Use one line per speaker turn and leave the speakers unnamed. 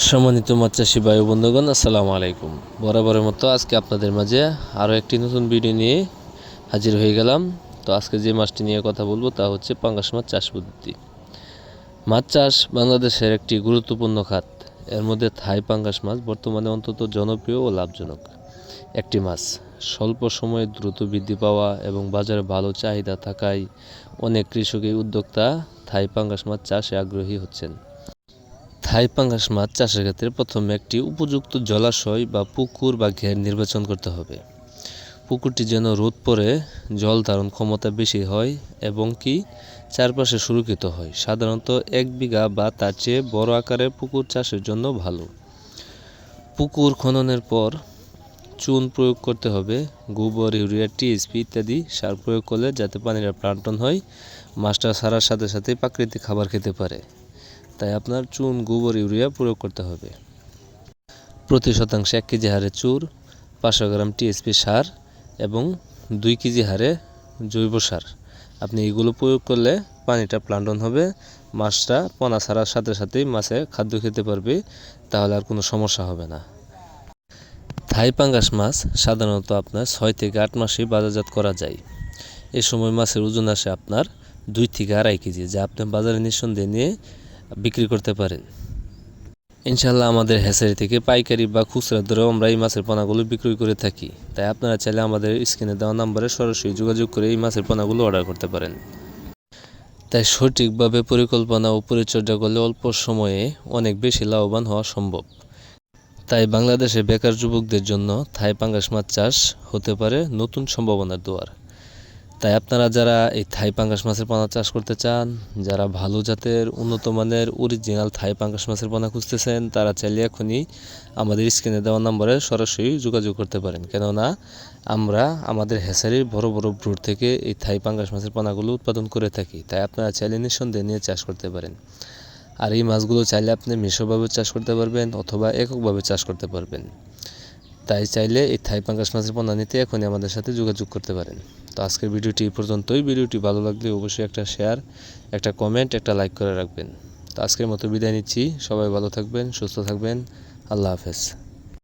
সম্মানিত মাছ চাষি বায়ু বন্ধুগণ, আসসালামু আলাইকুম। বরাবরের মতো আজকে আপনাদের মাঝে আরও একটি নতুন ভিডিও নিয়ে হাজির হয়ে গেলাম। তো আজকে যে মাছটি নিয়ে কথা বলব তা হচ্ছে পাঙ্গাস মাছ চাষ পদ্ধতি। মাছ চাষ বাংলাদেশের একটি গুরুত্বপূর্ণ খাত। এর মধ্যে থাই পাঙ্গাস মাছ বর্তমানে অন্তত জনপ্রিয় ও লাভজনক একটি মাছ। স্বল্প সময়ে দ্রুত বৃদ্ধি পাওয়া এবং বাজারে ভালো চাহিদা থাকায় অনেক কৃষকই উদ্যোক্তা থাই পাঙ্গাস মাছ চাষে আগ্রহী হচ্ছেন। থাই পাঙ্গাস মাছ চাষের ক্ষেত্রে প্রথমে একটি উপযুক্ত জলাশয় বা পুকুর বা ঘের নির্বাচন করতে হবে। পুকুরটি যেন রোদ পরে জল ধারণ ক্ষমতা বেশি হয় এবং কি চারপাশে সুরক্ষিত হয়। সাধারণত এক বিঘা বা তার চেয়ে বড় আকারের পুকুর চাষের জন্য ভালো। পুকুর খননের পর চুন প্রয়োগ করতে হবে, গোবর, ইউরিয়া, টিএসপি ইত্যাদি সার প্রয়োগ করলে যাতে পানিরা প্লান্টন হয়। মাছটা সারার সাথে সাথে প্রাকৃতিক খাবার খেতে পারে। তাই আপনার চুন, গোবর, ইউরিয়া প্রয়োগ করতে হবে। প্রতি শতাংশে এক কেজি হারে চুর, পাঁচশো গ্রাম টিএসপি সার এবং দুই কেজি হারে জৈব সার। আপনি এগুলো প্রয়োগ করলে পানিটা প্লান্টন হবে, মাছটা পোনা ছাড়ার সাথে সাথেই মাছে খাদ্য খেতে পারবে, তাহলে আর কোনো সমস্যা হবে না। থাই পাঙ্গাস মাছ সাধারণত আপনার ছয় থেকে আট মাসেই বাজারজাত করা যায়। এ সময় মাছের ওজন আসে আপনার দুই থেকে আড়াই কেজি, যা আপনি বাজারে নিঃসন্দেহে নিয়ে বিক্রি করতে পারেন। ইনশাল্লাহ আমাদের হ্যাচারি থেকে পাইকারি বা খুচরা দরেও আমরা এই মাছের পোনাগুলো বিক্রি করে থাকি। তাই আপনারা চাইলে আমাদের স্ক্রিনে দেওয়া নাম্বারে সরাসরি যোগাযোগ করে এই মাছের পোনাগুলো অর্ডার করতে পারেন। তাই সঠিকভাবে পরিকল্পনা ও পরিচর্যা করলে অল্প সময়ে অনেক বেশি লাভবান হওয়া সম্ভব। তাই বাংলাদেশে বেকার যুবকদের জন্য থাই পাঙ্গাস মাছ চাষ হতে পারে নতুন সম্ভাবনার দুয়ার। তাই আপনারা যারা এই থাই পাঙ্গাস মাছের পোনা চাষ করতে চান, যারা ভালো জাতের, উন্নত মানের অরিজিনাল থাই পাঙ্গাস মাছের পোনা খুঁজতেছেন, তারা চাইলে এখনই আমাদের স্ক্রিনে দেওয়া নম্বরে সরাসরি যোগাযোগ করতে পারেন। কেননা আমরা আমাদের হেসারির বড় বড় ব্রুড থেকে এই থাই পাঙ্গাস মাছের পোনাগুলো উৎপাদন করে থাকি। তাই আপনারা চাইলে নিঃসন্দেহে নিয়ে চাষ করতে পারেন। আর এই মাছগুলো চাইলে আপনি মিশ্রভাবে চাষ করতে পারবেন অথবা এককভাবে চাষ করতে পারবেন। তাই চাইলে এই থাই পাঙ্গাস মাছের পোনা নিতে এখনই আমাদের সাথে যোগাযোগ করতে পারেন। তো আজকের ভিডিওটি এই পর্যন্তই। ভিডিওটি ভালো লাগলে অবশ্যই একটা শেয়ার একটা কমেন্ট একটা লাইক করে রাখবেন। তো আজকের মতো বিদায় নিচ্ছি। সবাই ভালো থাকবেন, সুস্থ থাকবেন। আল্লাহ হাফেজ।